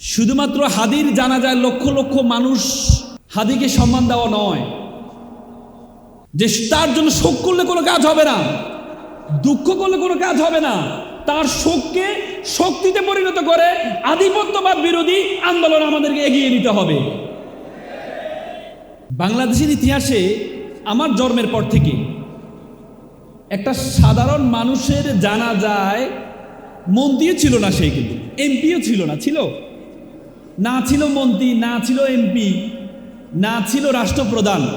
শুধুমাত্র হাদির জানা যায় লক্ষ লক্ষ মানুষ হাদিকে সম্মান দেওয়া নয়, যে তার জন্য শোক করলে কোনো কাজ হবে না, দুঃখ করলে কোনো কাজ হবে না, তার শোককে শক্তিতে পরিণত করে আধিপত্যবাদ বিরোধী আন্দোলন আমাদেরকে এগিয়ে নিতে হবে। বাংলাদেশের ইতিহাসে আমার জন্মের পর থেকে একটা সাধারণ মানুষের জানা যায় মন্ত্রীও ছিল না সেই কিন্তু, এমপিও ছিল না, ছিল? না ছিল মন্ত্রী, না ছিল এমপি, না ছিল রাষ্ট্রপ্রধান।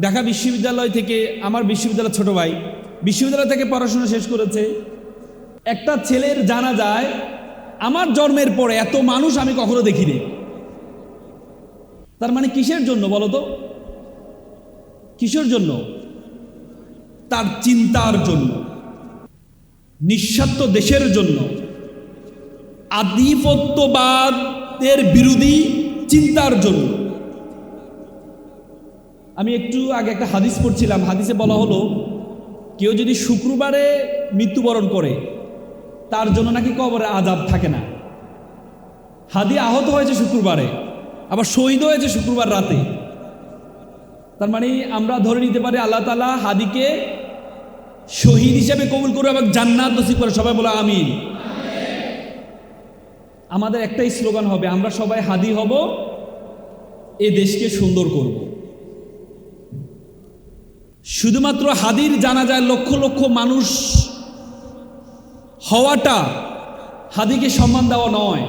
ঢাকা বিশ্ববিদ্যালয় থেকে আমার বিশ্ববিদ্যালয় ছোট ভাই, বিশ্ববিদ্যালয় থেকে পড়াশোনা শেষ করেছে। একটা ছেলের জানা যায়, আমার জন্মের পরে এত মানুষ আমি কখনো দেখিনি। তার মানে কিসের জন্য বলো তো? কিসের জন্য? তার চিন্তার জন্য। নিঃস্বার্থ দেশের জন্য। আধিপত্যবাদের বিরোধী চিন্তার জন্য। আমি একটু আগে একটা হাদিস পড়ছিলাম। হাদিসে বলা হলো, কেউ যদি শুক্রবারে মৃত্যুবরণ করে, তার জন্য নাকি কবরে আজাব থাকে না। হাদি আহত হয়েছে শুক্রবারে, আবার শহীদ হয়েছে শুক্রবার রাতে। তার মানে আমরা ধরে নিতে পারি, আল্লাহ তালা হাদিকে শহীদ হিসেবে কবুল করবে এবং জান্নাত নসিব করে সবাই বলে আমিন। আমাদের একটাই স্লোগান হবে, আমরা সবাই হাদি হব, এ দেশকে সুন্দর করব। শুধুমাত্র হাদির জানা যায় লক্ষ লক্ষ মানুষ হওয়াটা হাদিকে সম্মান দেওয়া নয়।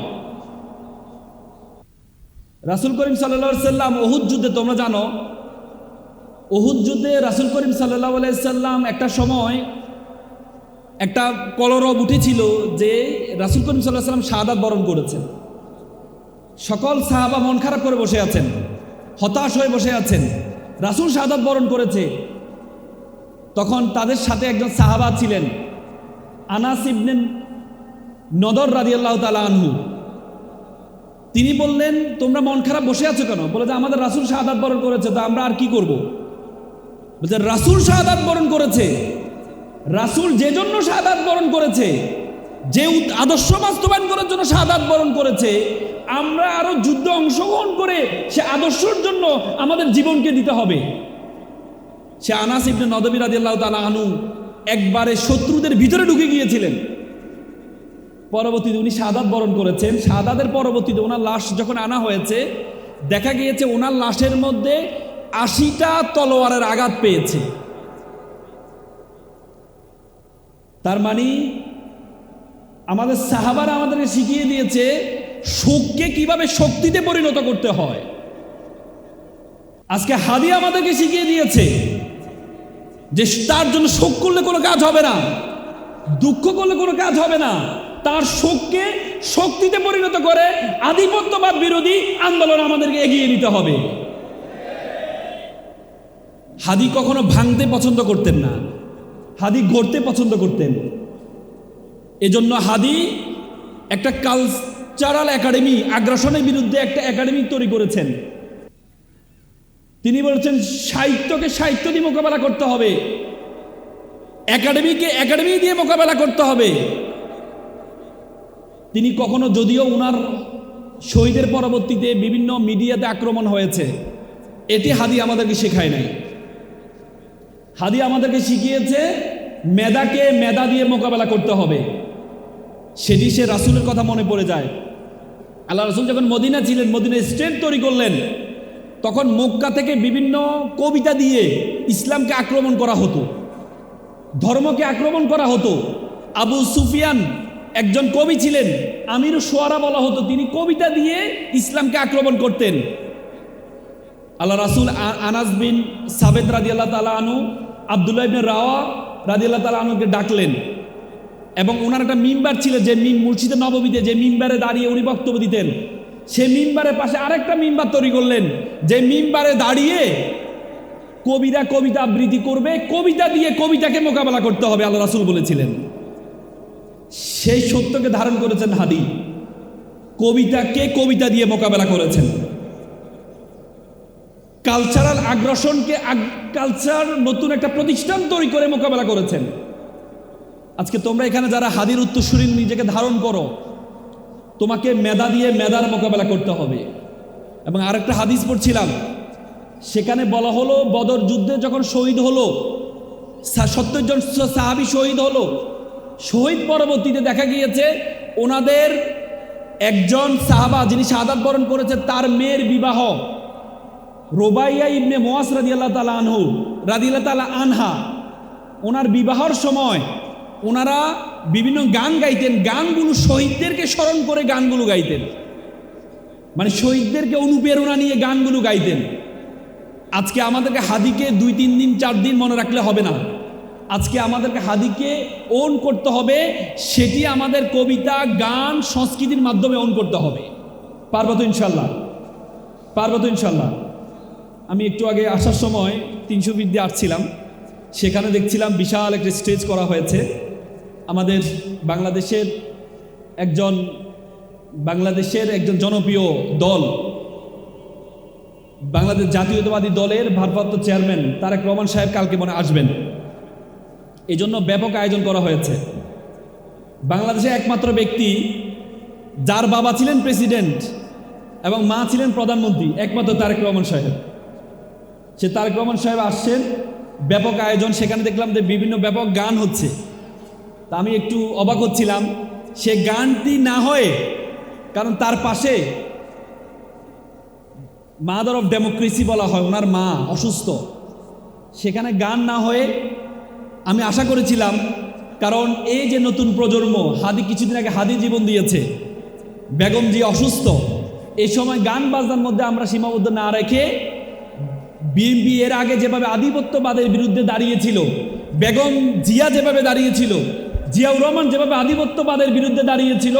রাসুল করিম সাল্লা সাল্লাম ওহুদ যুদ্ধে, তোমরা জানো, ওহুদ যুদ্ধে রাসুল করিম সাল্লাহ সাল্লাম একটা সময় একটা কলরব উঠেছিল যে রাসুল করিম সাল্লাহ সাল্লাম শাহাদাত বরণ করেছেন। সকল সাহাবা মন খারাপ করে বসে আছেন, হতাশ হয়ে বসে আছেন। রাসুল শাহাদাত বরণ করেছে। তখন তাদের সাথে একজন সাহাবা ছিলেন, আনাস ইবনেন নদর রাদিয়াল্লাহ তালা আনহু। তিনি বললেন, তোমরা মন খারাপ বসে আছো কেন? বলে যে, আমাদের রাসুল শাহাদাত বরণ করেছে, তো আমরা আর কি করব? বলছে, রাসুল শাহাদাত বরণ করেছে। রাসুল যে জন্য শাহাদাত বরণ করেছে, যে আদর্শ বাস্তবায়ন করার জন্য সাদাত বরণ করেছে, আমরা আরও যুদ্ধে অংশগ্রহণ করে সে আদর্শের জন্য আমাদের জীবনকে দিতে হবে। সে আনাস ইবনে নদবী রাদিয়াল্লাহু তাআলা আনু একবারে শত্রুদের ভিতরে ঢুকে গিয়েছিলেন। পরবর্তীতে উনি শাহাদাত বরণ করেছেন। শাহাদাতের পরবর্তীতে ওনার লাশ যখন আনা হয়েছে, দেখা গিয়েছে ওনার লাশের মধ্যে আশিটা তলোয়ারের আঘাত পেয়েছে। তার মানে আমাদের সাহাবারা আমাদেরকে শিখিয়ে দিয়েছে, শোককে কীভাবে শক্তিতে পরিণত করতে হয়। আজকে হাদি আমাদেরকে শিখিয়ে দিয়েছে যে তার জন্য শোক করলে কোনো কাজ হবে না, দুঃখ করলে কোনো কাজ হবে না। তার শোককে শক্তিতে পরিণত করে আধিপত্যবাদ বিরোধী আন্দোলন আমাদেরকে এগিয়ে নিতে হবে। হাদি কখনো ভাঙতে পছন্দ করতেন না। হাদি গড়তে পছন্দ করতেন। এজন্য হাদি একটা কালচারাল একাডেমি আগ্রাসনের বিরুদ্ধে একটা একাডেমি তৈরি করেছেন। তিনি বলেছেন, সাহিত্যকে সাহিত্য দিয়ে মোকাবেলা করতে হবে। একাডেমিকে একাডেমি দিয়ে মোকাবেলা করতে হবে। তিনি কখনো যদিও উনার শহীদের পরবর্তীতে বিভিন্ন মিডিয়াতে আক্রমণ হয়েছে এটি হাদি আমাদেরকে শেখায় নাই। হাদি আমাদেরকে শিখিয়েছে মেদাকে মেদা দিয়ে মোকাবেলা করতে হবে। সেটি সে রাসুলের কথা মনে পড়ে যায়। আল্লাহ রাসুল যখন মদিনা ছিলেন মদিনা স্টেট তৈরি করলেন, তখন মক্কা থেকে বিভিন্ন কবিতা দিয়ে ইসলামকে আক্রমণ করা হতো। ধর্মকে আক্রমণ করা হতো। আবু সুফিয়ান একজন কবি ছিলেন, আমির সোয়ারা বলা হতো, তিনি কবিতা দিয়ে ইসলামকে আক্রমণ করতেন। আল্লাহ রাসুল আ- আনাস বিন সাবেদ রাজি আল্লাহ তালা আনু আবদুল্লাহ ইবিন রাওয়া রাজি আল্লাহ তালা আনুকে ডাকলেন এবং ওনার একটা মিম্বার ছিল যে মিম মুর্শিদে নবমীতে যে মিম্বারে দাঁড়িয়ে উনি বক্তব্য দিতেন, সে মিম্বারের পাশে আরেকটা মিম্বার তৈরি করলেন, যে মিম্বারে দাঁড়িয়ে কবিরা কবিতা আবৃত্তি করবে, কবিতা দিয়ে কবিতাকে মোকাবেলা করতে হবে আল্লাহ রাসুল বলেছিলেন। সেই সত্যকে ধারণ করেছেন হাদি। কবিতাকে কবিতা দিয়ে মোকাবেলা করেছেন। কালচারাল আগ্রাসনকে কালচার নতুন একটা প্রতিষ্ঠান তৈরি করে মোকাবেলা করেছেন। আজকে তোমরা এখানে যারা হাদির উত্তরসূরি নিজেকে ধারণ করো, তোমাকে মেদা দিয়ে মেদার মোকাবেলা করতে হবে। এবং আরেকটা হাদিস পড়ছিলাম, সেখানে বলা হলো, বদর যুদ্ধে যখন শহীদ হলো সত্তর জন সাহাবি শহীদ হলো, শহীদ পরবর্তীতে দেখা গিয়েছে, ওনাদের একজন সাহাবা যিনি শাহাদাত বরণ করেছে, তার মেয়ের বিবাহ। রোবাইয়া ইবনে মোয়াস রাদিয়াল্লাহ তালা আনহু, রাদিয়াল্লাহ তালা আনহা, ওনার বিবাহর সময় ওনারা বিভিন্ন গান গাইতেন, গানগুলো শহীদদেরকে স্মরণ করে গানগুলো গাইতেন। মানে শহীদদেরকে অনুপ্রেরণা নিয়ে গানগুলো গাইতেন। আজকে আমাদেরকে হাদিকে দুই, তিন দিন, চার দিন মনে রাখলে হবে না। আজকে আমাদেরকে হাদিকে ওন করতে হবে, সেটি আমাদের কবিতা, গান, সংস্কৃতির মাধ্যমে ওন করতে হবে। পারব তো ইনশাল্লাহ পারব তো ইনশাল্লাহ আমি একটু আগে আসার সময় তিনশো বিদ্যে আসছিলাম। সেখানে দেখছিলাম বিশাল একটা স্টেজ করা হয়েছে। আমাদের বাংলাদেশের একজন বাংলাদেশের একজন জনপ্রিয় দল, বাংলাদেশ জাতীয়তাবাদী দলের ভারপ্রাপ্ত চেয়ারম্যান তারেক রহমান সাহেব কালকে মনে আসবেন। এই জন্য ব্যাপক আয়োজন করা হয়েছে। বাংলাদেশে একমাত্র ব্যক্তি, যার বাবা ছিলেন প্রেসিডেন্ট এবং মা ছিলেন প্রধানমন্ত্রী, একমাত্র তারেক রহমান সাহেব। সে তারেক রহমান সাহেব আসছেন, ব্যাপক আয়োজন, সেখানে দেখলাম যে বিভিন্ন ব্যাপক গান হচ্ছে। তা আমি একটু অবাক হচ্ছিলাম, সে গানটি না হয়ে, কারণ তার পাশে মাদার অফ ডেমোক্রেসি বলা হয়, ওনার মা অসুস্থ। সেখানে গান না হয়ে আমি আশা করেছিলাম, কারণ এই যে নতুন প্রজন্ম, হাদি কিছুদিন আগে হাদি জীবন দিয়েছে, বেগম জি অসুস্থ এই সময় গান বাজনার মধ্যে আমরা সীমাবদ্ধ না রেখে বিএনপি এর আগে যেভাবে আধিপত্যবাদের বিরুদ্ধে দাঁড়িয়েছিল, বেগম জিয়া যেভাবে দাঁড়িয়েছিল, জিয়াউর রহমান যেভাবে আধিপত্যবাদের বিরুদ্ধে দাঁড়িয়েছিল,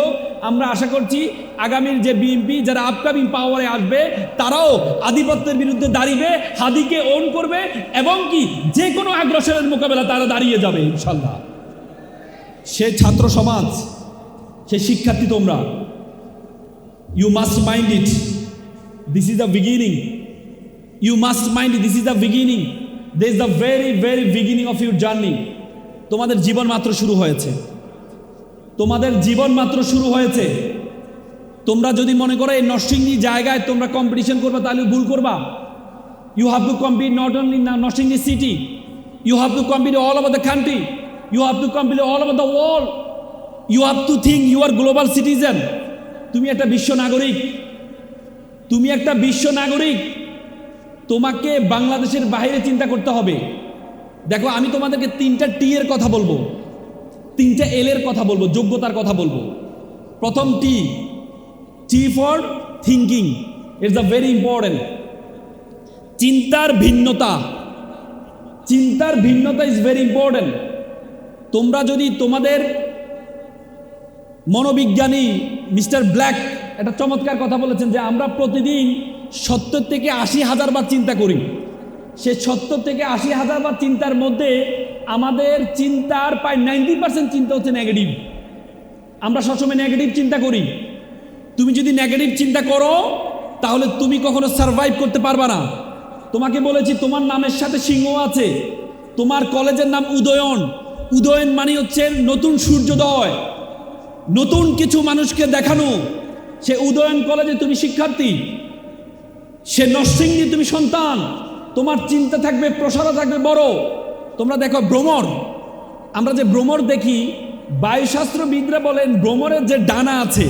আমরা আশা করছি আগামীর যে বিএনপি যারা আপকামিং পাওয়ারে আসবে, তারাও আধিপত্যের বিরুদ্ধে দাঁড়িয়ে হাদিকে ওন করবে এবং কি যে কোনো আগ্রাসনের মোকাবেলা তারা দাঁড়িয়ে যাবে ইনশাল্লাহ সে ছাত্র সমাজ, সে শিক্ষার্থী তোমরা you must mind it this is the beginning you must mind this is the beginning this is the very very beginning of your journey তোমাদের জীবন মাত্র শুরু হয়েছে। তোমাদের জীবন মাত্র শুরু হয়েছে। তোমরা যদি মনে করো এই নরসিংদী জায়গায় তোমরা কম্পিটিশন করবে, তাহলে ভুল করবা। You have to compete not only Narsingdi city you have to compete all over the country you have to compete all over the world you have to think you are global citizen তুমি একটা বিশ্ব নাগরিক। তুমি একটা বিশ্ব নাগরিক। তোমাকে বাংলাদেশের বাইরে চিন্তা করতে হবে। দেখো, আমি তোমাদেরকে তিনটা টি এর কথা বলব। তিনটা এল এর কথা বলব, যোগ্যতার কথা বলব। প্রথম T T for thinking it's a very important চিন্তার ভিন্নতা। চিন্তার ভিন্নতা ইজ ভেরি ইম্পর্টেন্ট তোমরা যদি তোমাদের মনোবিজ্ঞানী মিস্টার ব্ল্যাক একটা চমৎকার কথা বলেছেন যে আমরা প্রতিদিন সত্তর থেকে আশি হাজার বার চিন্তা করি। সে সত্তর থেকে আশি হাজার বার চিন্তার মধ্যে আমাদের চিন্তার প্রায় নাইনটি পার্সেন্ট চিন্তা হচ্ছে নেগেটিভ। আমরা সবসময় নেগেটিভ চিন্তা করি। তুমি যদি নেগেটিভ চিন্তা করো, তাহলে তুমি কখনো সার্ভাইভ করতে পারবা না। তোমাকে বলেছি, তোমার নামের সাথে সিংহ আছে, তোমার কলেজের নাম উদয়ন। উদয়ন মানে হচ্ছে নতুন সূর্যোদয়। নতুন কিছু মানুষকে দেখানো। সে উদয়ন কলেজে তুমি শিক্ষার্থী। সে নরসিংদী তুমি সন্তান। তোমার চিন্তা থাকবে, প্রসারও থাকবে বড়। তোমরা দেখো ভ্রমর আমরা যে ভ্রমর দেখি, বায়ুশাস্ত্রবিদরা বলেন ভ্রমরের যে ডানা আছে,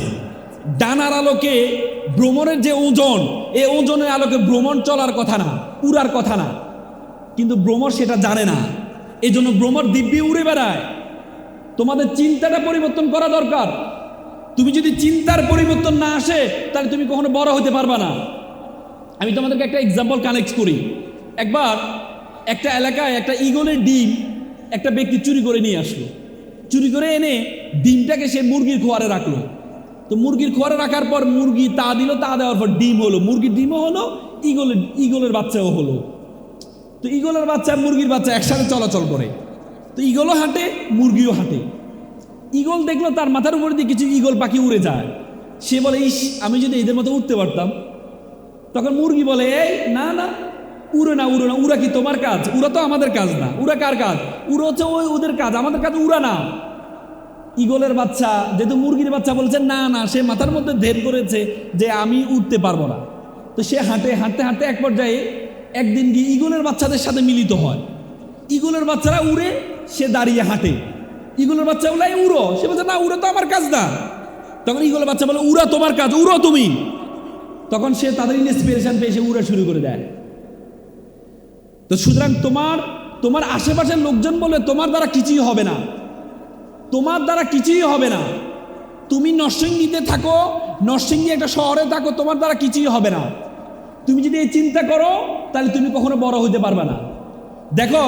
ডানার আলোকে ভ্রমণের যে ওজন, এ ওজনের আলোকে ভ্রমণ চলার কথা না, উড়ার কথা না। কিন্তু ভ্রমর সেটা জানে না। এই জন্য ভ্রমর দিব্যি উড়ে বেড়ায়। তোমাদের চিন্তাটা পরিবর্তন করা দরকার। তুমি যদি চিন্তার পরিবর্তন না আসে, তাহলে তুমি কখনো বড় হতে পারবা না। আমি তোমাদেরকে একটা এক্সাম্পল কানেক্ট করি। একবার একটা এলাকায় একটা ইগলের ডিম একটা ব্যক্তি চুরি করে নিয়ে আসলো। চুরি করে এনে ডিমটাকে সে মুরগির খোয়ারে রাখল। তো মুরগির খোয়ারে রাখার পর মুরগি তা দিল, তা দেওয়ার পর ডিম হলো। মুরগির ডিমও হলো, ইগলের ইগলের বাচ্চাও হলো। তো ইগলের বাচ্চা মুরগির বাচ্চা একসাথে চলাচল করে। তো ইগলও হাঁটে, মুরগিও হাঁটে। ইগল দেখল তার মাথার উপর দিয়ে কিছু ইগল পাখি উড়ে যায়। সে বলে, ইস, আমি যদি এদের মতো উঠতে পারতাম তখন মুরগি বলে, এই, না না, উড়ে না উড়ে না, উড়া কি তোমার কাজ? উড়া তো আমাদের কাজ না। উড়া কার কাজ? উড়ো হচ্ছে ওই ওদের কাজ, আমাদের কাজ উড়া না। ইগলের বাচ্চা, যেহেতু মুরগির বাচ্চা বলছে, না না, সে মাথার মধ্যে ধের করেছে যে আমি উঠতে পারব না। তো সে হাঁটে, হাঁটতে হাঁটতে এক পর্যায়ে একদিন গিয়ে ইগলের বাচ্চাদের সাথে মিলিত হয়। ইগলের বাচ্চারা উড়ে, সে দাঁড়িয়ে হাঁটে। ইগলের বাচ্চা বলে উড়ো। সে বলছে, না, উড়ো তো আমার কাজ না। তখন ইগলের বাচ্চা বলে, উড়া তোমার কাজ, উড়ো তুমি। তখন সে তাদের ইন্সপিরেশন পেয়ে সে উড়া শুরু করে দেয়। তো সুতরাং তোমার তোমার আশেপাশের লোকজন বলে তোমার দ্বারা কিছুই হবে না। তোমার দ্বারা কিছুই হবে না। তুমি নরসিংদীতে থাকো, নরসিংদী একটা শহরে থাকো, তোমার দ্বারা কিছুই হবে না। তুমি যদি এই চিন্তা করো, তাহলে তুমি কখনো বড় হইতে পারবে না। দেখো,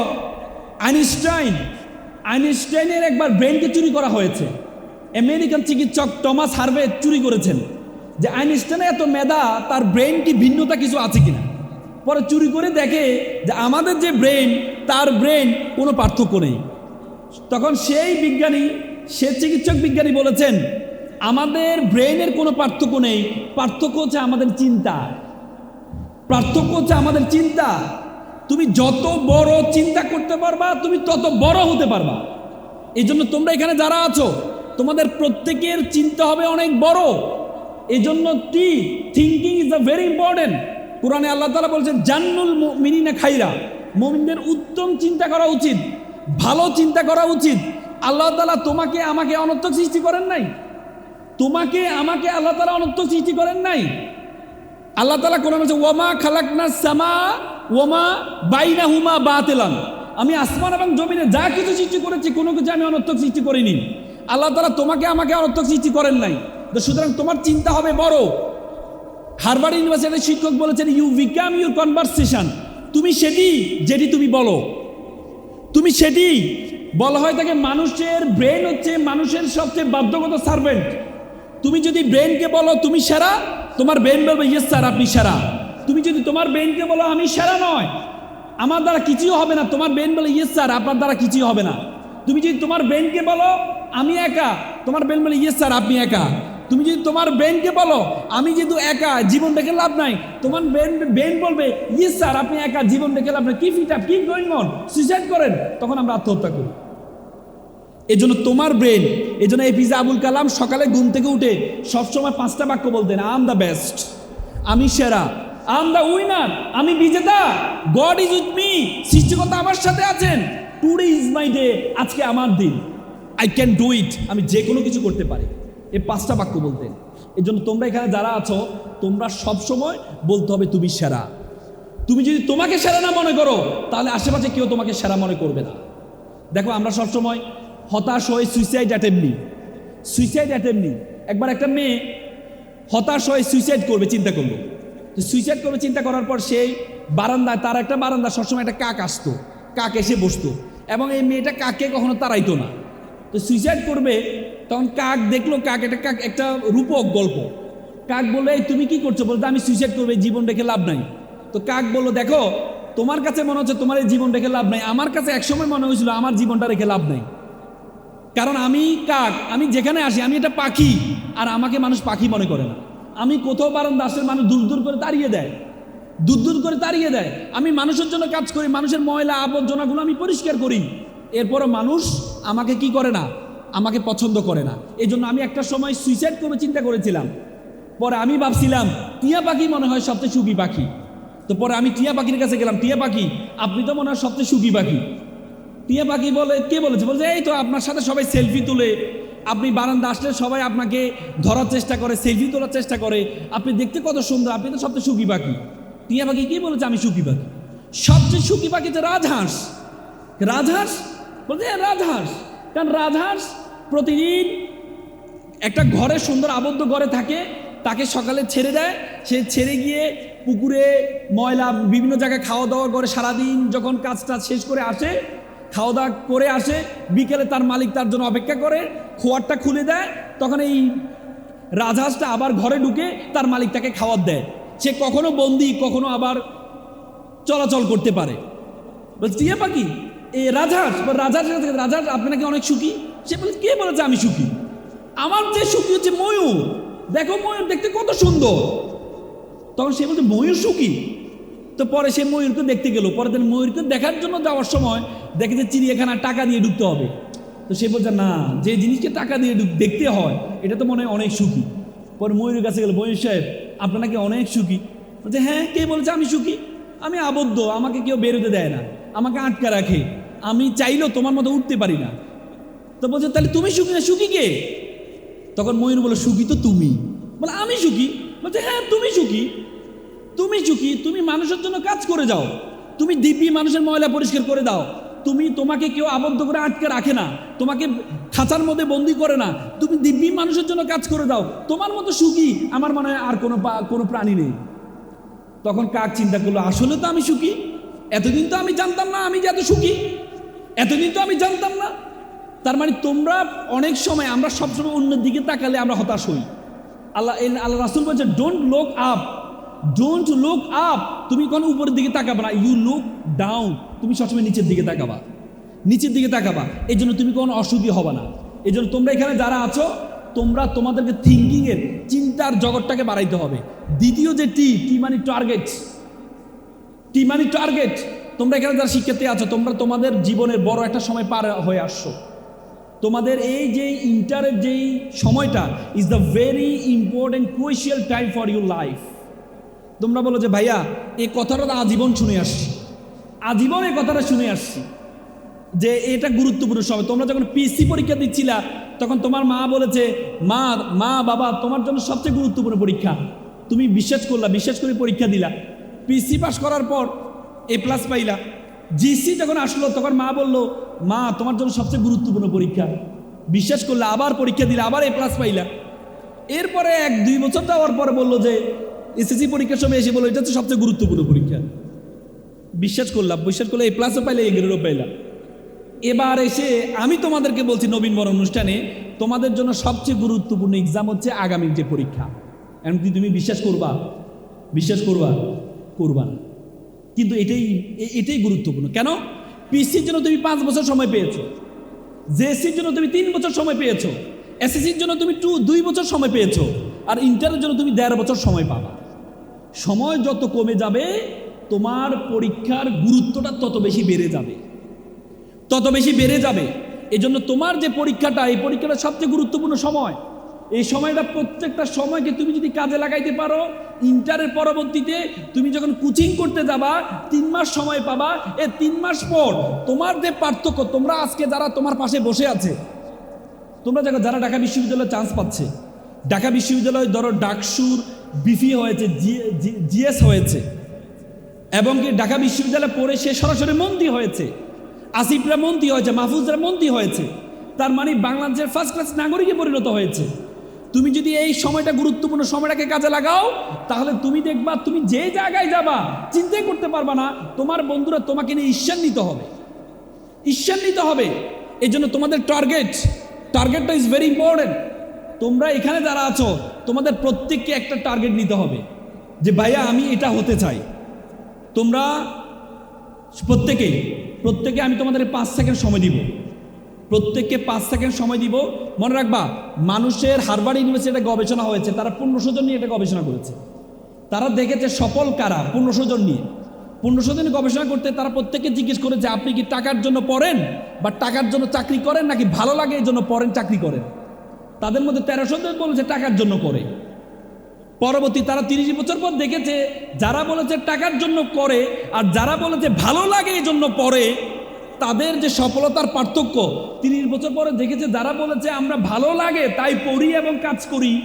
আইনস্টাইন, আইনস্টাইনের একবার ব্রেনকে চুরি করা হয়েছে। আমেরিকান চিকিৎসক টমাস হার্ভে চুরি করেছেন। যে আইনস্টাইনের এত মেধা, তার ব্রেন কি ভিন্নতা কিছু আছে কিনা? পরে চুরি করে দেখে যে আমাদের যে ব্রেন তার ব্রেন কোনো পার্থক্য নেই। তখন সেই বিজ্ঞানী, সে চিকিৎসক বিজ্ঞানী বলেছেন, আমাদের ব্রেনের কোনো পার্থক্য নেই। পার্থক্য হচ্ছে আমাদের চিন্তা। পার্থক্য হচ্ছে আমাদের চিন্তা। তুমি যত বড় চিন্তা করতে পারবা, তুমি তত বড় হতে পারবা। এই জন্য তোমরা এখানে যারা আছো, তোমাদের প্রত্যেকের চিন্তা হবে অনেক বড়। এই জন্য T thinking is a very important কোরআনে আল্লাহ তালা বলছেন, জান্নুল মিনিনা খাইরা। মমিনদের উত্তম চিন্তা করা উচিত, ভালো চিন্তা করা উচিত। আল্লাহ তালা তোমাকে, আমাকে অনর্থক সৃষ্টি করেন নাই? তোমাকে, আমাকে আল্লাহ তালা অনর্থক সৃষ্টি করেন নাই? আল্লাহ তালা কোরআন বলছে ওমা খালাকনা সামা ওমা বাইনা হুমা বাতেলাম আমি আসমান এবং জমিনে যা কিছু সৃষ্টি করেছি, কোনো কিছু আমি অনর্থক সৃষ্টি করিনি। আল্লাহ তালা তোমাকে, আমাকে অনর্থক সৃষ্টি করেন নাই। তো সুতরাং তোমার চিন্তা হবে বড়। হারবার্ড ইউনিভার্সিটির শিক্ষক বলেছেন ইউ বিকাম ইউর কনভারসেশন তুমি সেটি, যেটি তুমি বলো। তুমি সেটি বলা হয় তাকে মানুষের ব্রেন হচ্ছে মানুষের সবচেয়ে বাধ্যগত সার্ভেন্ট। তুমি যদি ব্রেনকে বলো, তুমি সেরা? তোমার ব্রেন বলবে ইয়েস স্যার আপনি সেরা। তুমি যদি তোমার ব্রেনকে বলো, আমি সেরা নয়। আমার দ্বারা কিছুই হবে না। তোমার ব্রেন বলে ইয়েস স্যার আপনার দ্বারা কিছুই হবে না। তুমি যদি তোমার ব্রেনকে বলো, আমি একা, তোমার ব্রেন বলে ইয়েস স্যার আপনি একা। তুমি যদি তোমার ব্রেনকে বলো, আমি যেহেতু একা, জীবন দেখে লাভ নাই, তোমার ব্রেন ব্রেন বলবে ইয়েস স্যার, আপনি একা, জীবন দেখে লাভ নাই, কি ফিট আপ কি গোয়িং অন সুইসাইড করেন। তখন আমরা আত্মহত্যা করি। এই জন্য তোমার ব্রেন এই জন্য এপিজে আবুল কালাম সকালে ঘুম থেকে উঠে সবসময় পাঁচটা বাক্য বলতেন আম দ্য বেস্ট আমি সেরা আম দ্য উইনার আমি বিজেতা গড ইজ উইথ মি সৃষ্টিকর্তা আমার সাথে আছেন টুডে ইজ মাই ডে আজকে আমার দিন। আই ক্যান ডু ইট আমি যে কোনো কিছু করতে পারি। এই পাঁচটা বাক্য বলতেন এই জন্য তোমরা এখানে যারা আছো, তোমরা সবসময় বলতে হবে তুমি সেরা। তুমি যদি তোমাকে সেরা না মনে করো, তাহলে আশেপাশে কেউ তোমাকে সেরা মনে করবে না। দেখো, আমরা সবসময় হতাশ হয়ে সুইসাইড অ্যাটেম্প নিই সুইসাইড অ্যাটেম্প নিই একবার একটা মেয়ে হতাশ হয়ে সুইসাইড করবে, চিন্তা করল তো সুইসাইড করবে, চিন্তা করার পর সেই বারান্দায়, তার একটা বারান্দা সবসময় একটা কাক আসতো। কাক এসে বসতো। এবং এই মেয়েটা কাককে কখনো তাড়াইতো না। তো সুইসাইড করবে তখন কাক দেখল, কাক এটা কাক, একটা রূপক গল্প। কাক বলল, এই তুমি কি করছ? বলতে, আমি সুইসাইড করবে জীবন রেখে লাভ নাই। তো কাক বলল, দেখো, তোমার কাছে মনে হচ্ছে তোমার এই জীবন রেখে লাভ নাই। আমার কাছে একসময় মনে হয়েছিল আমার জীবনটা রেখে লাভ নাই। কারণ আমি কাক, আমি যেখানে আসি, আমি এটা পাখি, আর আমাকে মানুষ পাখি মনে করে না। আমি কোথাও বারান্দা দাসের মানুষ দূর দূর করে তাড়িয়ে দেয়। দূর দূর করে তাড়িয়ে দেয়। আমি মানুষের জন্য কাজ করি, মানুষের ময়লা, আবর্জনাগুলো আমি পরিষ্কার করি। এরপরও মানুষ আমাকে কি করে না আমাকে পছন্দ করে না। এই জন্য আমি একটা সময় সুইসাইড করবে চিন্তা করেছিলাম। পরে আমি ভাবছিলাম টিয়া পাখি মনে হয় সবচেয়ে সুখী পাখি। তো পরে আমি টিয়া পাখির কাছে গেলাম টিয়া পাখি আপনি তো মনে হয় সবচেয়ে সুখী পাখি। টিয়া পাখি বলে কে বলেছে? বলছে এই তো আপনার সাথে সবাই সেলফি তুলে আপনি বারান্দা আসলে সবাই আপনাকে ধরার চেষ্টা করে সেলফি তোলার চেষ্টা করে। আপনি দেখতে কত সুন্দর আপনি তো সবচেয়ে সুখী পাখি। টিয়া পাখি কি বলেছে? আমি সুখী পাখি। সবচেয়ে সুখী পাখি তো রাজহাঁস। রাজহাঁস? বলছে "হ্যাঁ, রাজহাঁস। কারণ রাজহাঁস প্রতিদিন একটা ঘরে সুন্দর আবদ্ধ ঘরে থাকে, তাকে সকালে ছেড়ে দেয়। সে ছেড়ে গিয়ে পুকুরে, ময়লা, বিভিন্ন জায়গায় খাওয়া দাওয়া করে সারাদিন। যখন কাজটা শেষ করে আসে খাওয়া দাওয়া করে আসে, বিকেলে তার মালিক তার জন্য অপেক্ষা করে, খোয়ারটা খুলে দেয়। তখন এই রাজহাঁসটা আবার ঘরে ঢুকে তার মালিক তাকে খাওয়ার দেয়। সে কখনো বন্দি, কখনো আবার চলাচল করতে পারে। বলছে, টিয়া পাখি, এ রাজহাঁস বা রাজহাঁস রাজহাঁস আপনাকে অনেক সুখী? সে বলছে কে বলেছে আমি সুখী? আমার যে সুখী হচ্ছে ময়ূর। দেখো ময়ূর দেখতে কত সুন্দর। তখন সে বলছে, ময়ূর সুখী? তো পরে সে ময়ূরকে দেখতে গেল। পরে দিন ময়ূরকে দেখার জন্য যাওয়ার সময় দেখে যে চিড়িয়াখানা টাকা দিয়ে ঢুকতে হবে। তো সে বলছে, না, যে জিনিসকে টাকা দিয়ে দেখতে হয়, এটা তো মনে হয় অনেক সুখী। পরে ময়ূরের কাছে গেল, ময়ূর সাহেব, আপনার নাকি অনেক সুখী? বলছে হ্যাঁ কে বলছে আমি সুখী? আমি আবদ্ধ, আমাকে কেউ বেরোতে দেয় না। আমাকে আটকা রাখে। আমি চাইলেও তোমার মতো উঠতে পারি না। তো বলছে, তাহলে তুমি সুখী না, সুখী কে? তখন ময়ূর বলে সুখী তো তুমি। বলে, আমি সুখী? বলছে হ্যাঁ তুমি সুখী। তুমি সুখী? তুমি মানুষের জন্য কাজ করে যাও তুমি দিব্যি মানুষের ময়লা পরিষ্কার করে দাও। তুমি তোমাকে কেউ আবদ্ধ করে আটকে রাখে না। তোমাকে খাঁচার মধ্যে বন্দি করে না। তুমি দিব্যি মানুষের জন্য কাজ করে দাও। তোমার মতো সুখী আমার মনে হয় আর কোনো কোনো প্রাণী নেই। তখন কাক চিন্তা করল, আসলে তো আমি সুখী? এতদিন তো আমি জানতাম না আমি যে এত সুখী। এতদিন তো আমি জানতাম না। তার মানে তোমরা অনেক সময় আমরা সবসময় অন্যের দিকে তাকালে আমরা হতাশ হই। আল্লাহ আল্লাহ রাসুল বলছে don't look up don't look up তুমি কোনো উপরের দিকে তাকাবা না ইউ লুক ডাউন তুমি সবসময় নিচের দিকে তাকাবা। নিচের দিকে তাকাবা। এই জন্য তুমি কোনো অসুখী হবে না। এই জন্য তোমরা এখানে যারা আছো, তোমরা তোমাদেরকে থিঙ্কিংয়ের চিন্তার জগৎটাকে বাড়াইতে হবে। দ্বিতীয় যে টি টি মানে টার্গেট টি মানে টার্গেট তোমরা এখানে যারা শিক্ষার্থী আছো, তোমরা তোমাদের জীবনের বড় একটা সময় পার হয়ে আসছো। তোমাদের এই যে ইন্টারের যেই সময়টা is the very important crucial time for your life তোমরা বলো যে, ভাইয়া, এই কথাটা আজীবন শুনে আসছি। আজীবন এই কথাটা শুনে আসছি যে এটা গুরুত্বপূর্ণ সময় তোমরা যখন পিসি পরীক্ষা দিচ্ছিলা, তখন তোমার মা বলেছে, মা মা, বাবা, তোমার জন্য সবচেয়ে গুরুত্বপূর্ণ পরীক্ষা। তুমি বিশ্বাস করলা, বিশ্বাস করে পরীক্ষা দিলা। পিসি পাস করার পর এ প্লাস পাইলা। জিসি যখন আসলো, তখন মা বলল মা, তোমার জন্য সবচেয়ে গুরুত্বপূর্ণ পরীক্ষা। বিশ্বাস করলে আবার পরীক্ষা দিলে আবার এ প্লাস পাইলা। এরপরে এক, দুই বছর যাওয়ার পরে বলল যে এসএসসি পরীক্ষার সময় এসে বলল, এটা হচ্ছে সবচেয়ে গুরুত্বপূর্ণ পরীক্ষা। বিশ্বাস করলাম, বিশ্বাস করলে এ প্লাসও পাইলে এ গ্রেডও পাইলাম এবার এসে আমি তোমাদেরকে বলছি, নবীন বর অনুষ্ঠানে তোমাদের জন্য সবচেয়ে গুরুত্বপূর্ণ এক্সাম হচ্ছে আগামীর যে পরীক্ষা। এমনকি তুমি বিশ্বাস করবা? বিশ্বাস করবা? করবা কিন্তু এটাই এটাই গুরুত্বপূর্ণ। কেন? পিসির জন্য তুমি পাঁচ বছর সময় পেয়েছ। জেএসসির জন্য তুমি তিন বছর সময় পেয়েছ। এসএসসির জন্য তুমি টু, দুই বছর সময় পেয়েছ। আর ইন্টারের জন্য তুমি দেড় বছর সময় পাবা। সময় যত কমে যাবে, তোমার পরীক্ষার গুরুত্বটা তত বেশি বেড়ে যাবে। তত বেশি বেড়ে যাবে। এই জন্য তোমার যে পরীক্ষাটা, এই পরীক্ষাটা সবচেয়ে গুরুত্বপূর্ণ সময়। এই সময়টা প্রত্যেকটা সময়কে তুমি যদি কাজে লাগাইতে পারো, ইন্টারের পরবর্তীতে তুমি যখন কোচিং করতে যাবা, তিন মাস সময় পাবা। এ তিন মাস পর তোমার যে পার্থক্য, তোমরা আজকে যারা তোমার পাশে বসে আছে, তোমরা দেখো যারা ঢাকা বিশ্ববিদ্যালয়ে চান্স পাচ্ছে। ঢাকা বিশ্ববিদ্যালয় ধরো ডাকসুর বিফি হয়েছে জিএস হয়েছে, এবং কি ঢাকা বিশ্ববিদ্যালয়ে পড়ে সে সরাসরি মন্ত্রী হয়েছে, আসিফরা মন্ত্রী হয়েছে, মাহফুজরা মন্ত্রী হয়েছে, তার মানে বাংলাদেশের ফার্স্ট ক্লাস নাগরিকে পরিণত হয়েছে। তুমি যদি এই সময়টা গুরুত্বপূর্ণ সময়টাকে কাজে লাগাও, তাহলে তুমি দেখবা তুমি যে জায়গায় যাবা, চিন্তাই করতে পারবা না, তোমার বন্ধুরা তোমাকে নিয়ে ঈর্ষান্বিত হবে। ঈর্ষান্বিত হবে। এই জন্য তোমাদের টার্গেট টার্গেটটা ইজ ভেরি ইম্পর্টেন্ট তোমরা এখানে যারা আছো, তোমাদের প্রত্যেককে একটা টার্গেট নিতে হবে, যে ভাইয়া আমি এটা হতে চাই। তোমরা প্রত্যেকেই, প্রত্যেকে আমি তোমাদের পাঁচ সেকেন্ড সময় দিব। প্রত্যেককে পাঁচ সেকেন্ড সময় দিব। মনে রাখবা, মানুষের হারবার ইউনিভার্সিটি একটা গবেষণা হয়েছে, তারা পনেরোশো জন নিয়ে এটা গবেষণা করেছে। তারা দেখেছে সফল কারা? পনেরোশো নিয়ে। পনেরোশো জন গবেষণা করতে তারা প্রত্যেককে জিজ্ঞেস করেছে আপনি কি টাকার জন্য পড়েন? বা টাকার জন্য চাকরি করেন নাকি ভালো লাগে এই জন্য পড়েন, চাকরি করেন? তাদের মধ্যে তেরোশো জন বলেছে টাকার জন্য করে। পরবর্তী তারা তিরিশ বছর পর দেখেছে, যারা বলেছে টাকার জন্য করে আর যারা বলেছে ভালো লাগে এই জন্য পড়ে তাদের যে সফলতার পার্থক্য, তিরিশ বছর পরে দেখেছে যারা বলেছে, আমরা ভালো লাগে, তাই পড়ি এবং কাজ করি।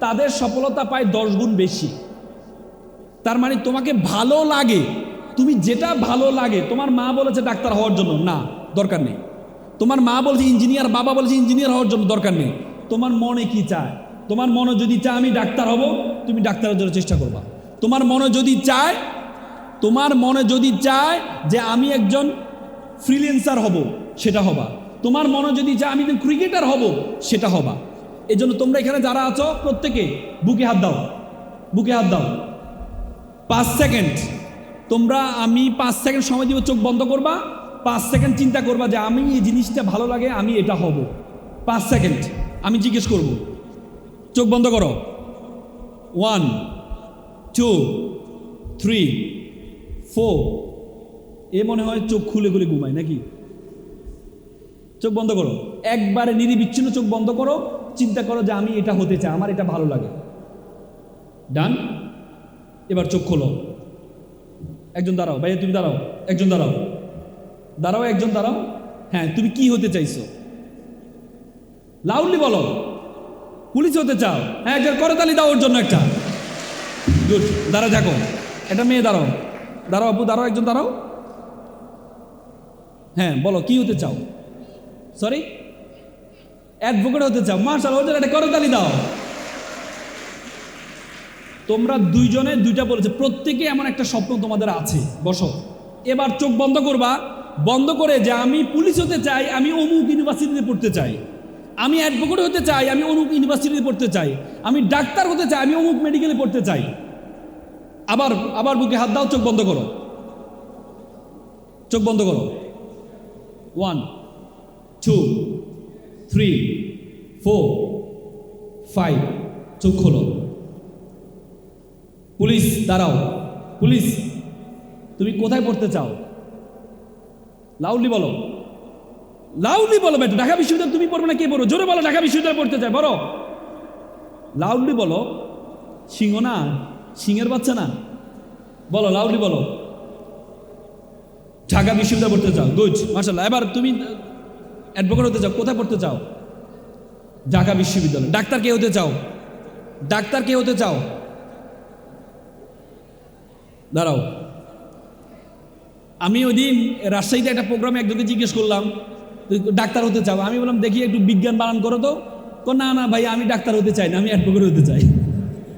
তাদের সফলতা পায় দশ গুণ বেশি। তার মানে তোমাকে ভালো লাগে। তুমি যেটা ভালো লাগে, তোমার মা বলেছে ডাক্তার হওয়ার জন্য। না, দরকার নেই। তোমার মা বলছে ইঞ্জিনিয়ার, বাবা বলছে ইঞ্জিনিয়ার হওয়ার জন্য দরকার নেই। তোমার মনে কি চায়? তোমার মনে যদি চায় আমি ডাক্তার হব, তুমি ডাক্তারের জন্য চেষ্টা করবা। তোমার মনে যদি চায়, তোমার মনে যদি চায় যে আমি একজন ফ্রিল্যান্সার হব, সেটা হবা। তোমার মনে যদি যা আমি ক্রিকেটার হব, সেটা হবা। এই জন্য তোমরা এখানে যারা আছো, প্রত্যেকে বুকে হাত দাও। বুকে হাত দাও। পাঁচ সেকেন্ড তোমরা আমি পাঁচ সেকেন্ড সময় দিব, চোখ বন্ধ করবা। পাঁচ সেকেন্ড চিন্তা করবা যে আমি এই জিনিসটা ভালো লাগে, আমি এটা হব। পাঁচ সেকেন্ড আমি জিজ্ঞেস করব। চোখ বন্ধ করো। ওয়ান টু থ্রি ফোর এ মনে হয় চোখ খুলে খুলে ঘুমায়, নাকি? চোখ বন্ধ করো। একবারে নিরিবিচ্ছিন্ন চোখ বন্ধ করো, চিন্তা করো যে আমি এটা হতে চাই, আমার এটা ভালো লাগে। ডান। এবার চোখ খোলো। একজন দাঁড়াও, ভাইয়া তুমি দাঁড়াও, একজন দাঁড়াও। দাঁড়াও, একজন দাঁড়াও। হ্যাঁ তুমি কি হতে চাইছো? লাউডলি বলো। পুলিশ হতে চাও। হ্যাঁ একজন করতালি দাও ওর জন্য একটা। দাঁড়া দেখো। একটা মেয়ে দাঁড়াও। দাঁড়াও আপু, দাঁড়াও, একজন দাঁড়াও। হ্যাঁ বলো, কি হতে চাও? সরি অ্যাডভোকেট হতে চাও? মার্শাল জন্য একটা করতালি দাও। তোমরা দুইজনে দুইটা বলেছে, প্রত্যেকে এমন একটা স্বপ্ন তোমাদের আছে। বসো। এবার চোখ বন্ধ করবা। বন্ধ করে যে আমি পুলিশ হতে চাই, আমি অমুক ইউনিভার্সিটিতে পড়তে চাই। আমি অ্যাডভোকেট হতে চাই, আমি অমুক ইউনিভার্সিটিতে পড়তে চাই। আমি ডাক্তার হতে চাই, আমি অমুক মেডিকেলে পড়তে চাই। আবার আবার বুকে হাত দাও, চোখ বন্ধ করো। চোখ বন্ধ করো। One two three four five চোখ খোলো। পুলিশ, দাঁড়াও। পুলিশ, তুমি কোথায় পড়তে চাও? লাউডলি বলো। লাউডলি বলো, বেটা। ঢাকা বিশ্ববিদ্যালয় তুমি পড়বে না, কে পড়ো জোরে বলো, ঢাকা বিশ্ববিদ্যালয় পড়তে চাই বলো। লাউডলি বলো, সিংহ না? সিংহের বাচ্চা না? বলো লাউডলি বলো। ঢাকা বিশ্ববিদ্যালয় পড়তে চাও গুড মার্শাল্লাহ এবার তুমি অ্যাডভোকেট হতে চাও, কোথায় পড়তে চাও? ঢাকা বিশ্ববিদ্যালয়। ডাক্তার কে হতে চাও? ডাক্তার কে হতে চাও? দাঁড়াও। আমি ওই দিন রাজশাহীতে একটা প্রোগ্রামে একজনকে জিজ্ঞেস করলাম ডাক্তার হতে চাও? আমি বললাম, দেখি একটু বিজ্ঞান বানান করো তো। না না ভাই, আমি ডাক্তার হতে চাই না, আমি অ্যাডভোকেট হতে চাই।